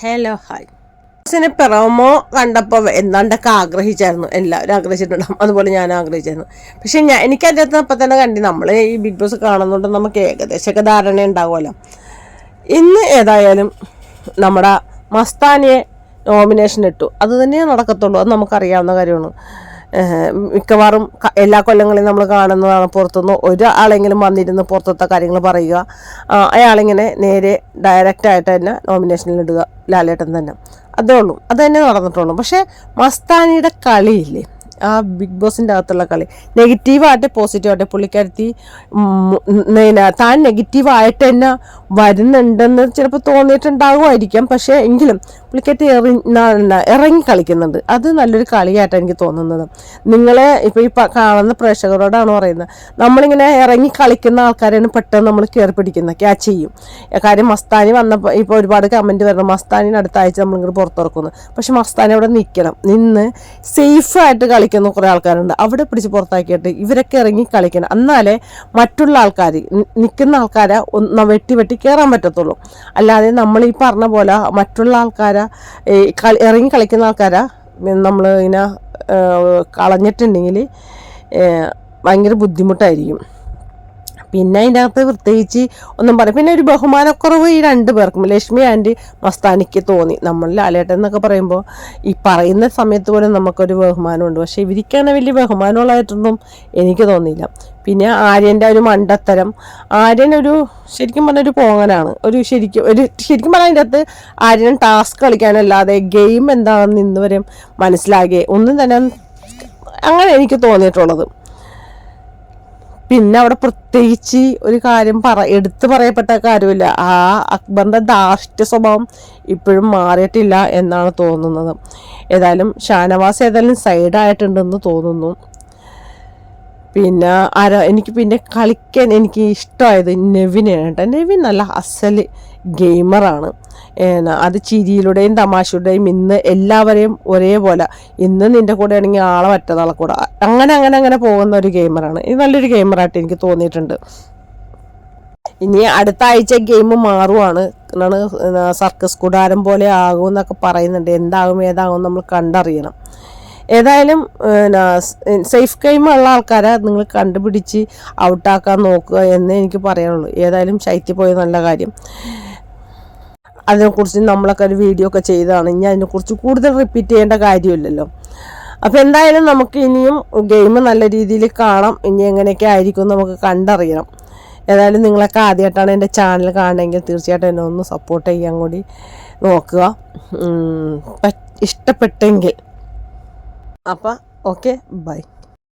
Hello hi ബിസിനെ promo കണ്ടപ്പോൾ എന്താണ്ടൊക്കെ ആഗ്രഹിച്ചായിരുന്നു. എല്ലാവരും ആഗ്രഹിച്ചിട്ടുണ്ടാകും അതുപോലെ ഞാൻ ആഗ്രഹിച്ചായിരുന്നു. പക്ഷേ ഞാൻ എനിക്ക് അതിന്റെ അപ്പം തന്നെ കണ്ടി നമ്മൾ ഈ ബിഗ് ബോസ് കാണുന്നുണ്ട് നമുക്ക് ഏകദേശമൊക്കെ ധാരണ ഉണ്ടാവുമല്ലോ. ഇന്ന് ഏതായാലും നമ്മുടെ മസ്താനിയെ നോമിനേഷൻ ഇട്ടു. അത് തന്നെയേ നടക്കത്തുള്ളൂ. അത് നമുക്കറിയാവുന്ന കാര്യമാണ്. മിക്കവാറും എല്ലാ കൊല്ലങ്ങളിലും നമ്മൾ കാണുന്നതാണ് പുറത്തുനിന്ന് ഒരാളെങ്കിലും വന്നിരുന്ന് പുറത്തത്തെ കാര്യങ്ങൾ പറയുക. അയാളിങ്ങനെ നേരെ ഡയറക്റ്റായിട്ട് തന്നെ നോമിനേഷനിൽ ഇടുക ലാലേട്ടൻ തന്നെ. അതേ ഉള്ളൂ. അത് തന്നെ നടന്നിട്ടുള്ളൂ. പക്ഷേ മസ്താനിയുടെ കളിയില്ലേ? ആ ബിഗ് ബോസിന്റെ അകത്തുള്ള കളി. നെഗറ്റീവായിട്ട് പോസിറ്റീവായിട്ട് പുള്ളിക്കാരത്തി താൻ നെഗറ്റീവായിട്ട് തന്നെ വരുന്നുണ്ടെന്ന് ചിലപ്പോൾ തോന്നിയിട്ടുണ്ടാകുമായിരിക്കാം പക്ഷേ എങ്കിലും പുള്ളിക്കാരത്തി എറി ഇറങ്ങി കളിക്കുന്നുണ്ട്. അത് നല്ലൊരു കളിയായിട്ടാണ് എനിക്ക് തോന്നുന്നത്. നിങ്ങളെ ഇപ്പോൾ ഈ കാണുന്ന പ്രേക്ഷകരോടാണ് പറയുന്നത്. നമ്മളിങ്ങനെ ഇറങ്ങി കളിക്കുന്ന ആൾക്കാരെയാണ് പെട്ടെന്ന് നമ്മൾ കയറി പിടിക്കുന്നത്. ക്യാച്ച് ചെയ്യും. കാര്യം മസ്താനി വന്നപ്പോൾ ഇപ്പോൾ ഒരുപാട് കമന്റ് വരണം മസ്താനിന് അടുത്ത ആഴ്ച നമ്മളിങ്ങോട്ട് പുറത്തിറക്കുന്നു. പക്ഷെ മസ്താനി അവിടെ നിൽക്കണം നിന്ന് സേഫായിട്ട് കളിക്കുന്ന കുറേ ആൾക്കാരുണ്ട്. അവിടെ പിടിച്ച് പുറത്താക്കിയിട്ട് ഇവരൊക്കെ ഇറങ്ങി കളിക്കണം. എന്നാലേ മറ്റുള്ള ആൾക്കാർ നിൽക്കുന്ന ആൾക്കാരെ ഒന്ന് വെട്ടി വെട്ടി കയറാൻ പറ്റത്തുള്ളൂ. അല്ലാതെ നമ്മൾ ഈ പറഞ്ഞ പോലെ മറ്റുള്ള ആൾക്കാരെ ഇറങ്ങി കളിക്കുന്ന ആൾക്കാരെ നമ്മൾ ഇങ്ങനെ കളഞ്ഞിട്ടുണ്ടെങ്കിൽ ഭയങ്കര ബുദ്ധിമുട്ടായിരിക്കും. പിന്നെ അതിന്റെ അകത്ത് പ്രത്യേകിച്ച് ഒന്നും പറയും പിന്നെ ഒരു ബഹുമാനക്കുറവ് ഈ രണ്ട് പേർക്കും. ലക്ഷ്മി ആന്റി മസ്താനിക്ക് തോന്നി. നമ്മൾ ലാലേട്ടൻ എന്നൊക്കെ പറയുമ്പോൾ ഈ പറയുന്ന സമയത്ത് പോലും നമുക്കൊരു ബഹുമാനമുണ്ട്. പക്ഷേ ഇവർക്കാണ് വലിയ ബഹുമാനമുള്ളതായിട്ടൊന്നും എനിക്ക് തോന്നിയില്ല. പിന്നെ ആര്യന്റെ ഒരു മണ്ടത്തരം. ആര്യൻ ഒരു ശരിക്കും പറഞ്ഞ ഒരു പോങ്ങനാണ്. ഒരു ശരിക്കും ഒരു ശരിക്കും പറഞ്ഞാൽ അതിന്റെ അകത്ത് ആര്യൻ ടാസ്ക് കളിക്കാനല്ലാതെ ഗെയിം എന്താണെന്ന് ഇന്ന് വരെ മനസ്സിലാകെ ഒന്നും തന്നെ അങ്ങനെ എനിക്ക് തോന്നിയിട്ടുള്ളത്. പിന്നെ അവിടെ പ്രത്യേകിച്ച് ഒരു കാര്യം പറ എടുത്തു പറയപ്പെട്ട കാര്യമില്ല. ആ അക്ബറിന്റെ ധാർഷ്ട്യ സ്വഭാവം ഇപ്പോഴും മാറിയിട്ടില്ല എന്നാണ് തോന്നുന്നത്. ഏതായാലും ഷാനവാസ് ഏതായാലും സൈഡായിട്ടുണ്ടെന്ന് തോന്നുന്നു. പിന്നെ ആരാ എനിക്ക് പിന്നെ കളിക്കാൻ എനിക്ക് ഇഷ്ടമായത് നെവിനെയാണ് കേട്ടോ. നെവിൻ നല്ല അസൽ ഗെയിമറാണ്. അത് ചിരിയിലൂടെയും തമാശയുടെയും ഇന്ന് എല്ലാവരെയും ഒരേപോലെ. ഇന്ന് നിന്റെ കൂടെ ആണെങ്കിൽ ആളെ മറ്റന്നാളെ കൂടെ. അങ്ങനെ അങ്ങനെ അങ്ങനെ പോകുന്ന ഒരു ഗെയിമറാണ്. ഇത് നല്ലൊരു ഗെയിമറായിട്ട് എനിക്ക് തോന്നിയിട്ടുണ്ട്. ഇനി അടുത്ത ആഴ്ച ഗെയിം മാറുവാണ്. സർക്കസ് കൂടാരം പോലെ ആകുമെന്നൊക്കെ പറയുന്നുണ്ട്. എന്താകും ഏതാകും നമ്മൾ കണ്ടറിയണം. ഏതായാലും സേഫ് ഗെയിം ഉള്ള ആൾക്കാരെ നിങ്ങൾ കണ്ടുപിടിച്ച് ഔട്ടാക്കാൻ നോക്കുക എന്നേ എനിക്ക് പറയാനുള്ളൂ. ഏതായാലും ശൈത്യ പോയ നല്ല കാര്യം. അതിനെക്കുറിച്ച് നമ്മളൊക്കെ ഒരു വീഡിയോ ഒക്കെ ചെയ്തതാണ്. ഇനി അതിനെക്കുറിച്ച് കൂടുതൽ റിപ്പീറ്റ് ചെയ്യേണ്ട കാര്യമില്ലല്ലോ. അപ്പോൾ എന്തായാലും നമുക്ക് ഇനിയും ഗെയിം നല്ല രീതിയിൽ കാണാം. ഇനി എങ്ങനെയൊക്കെ ആയിരിക്കും നമുക്ക് കണ്ടറിയണം. ഏതായാലും നിങ്ങളൊക്കെ ആദ്യമായിട്ടാണ് എന്റെ ചാനൽ കാണണമെങ്കിൽ തീർച്ചയായിട്ടും എന്നെ ഒന്ന് സപ്പോർട്ട് ചെയ്യാൻ കൂടി നോക്കുക. ഇഷ്ടപ്പെട്ടെങ്കിൽ അപ്പം ഓക്കെ ബൈ.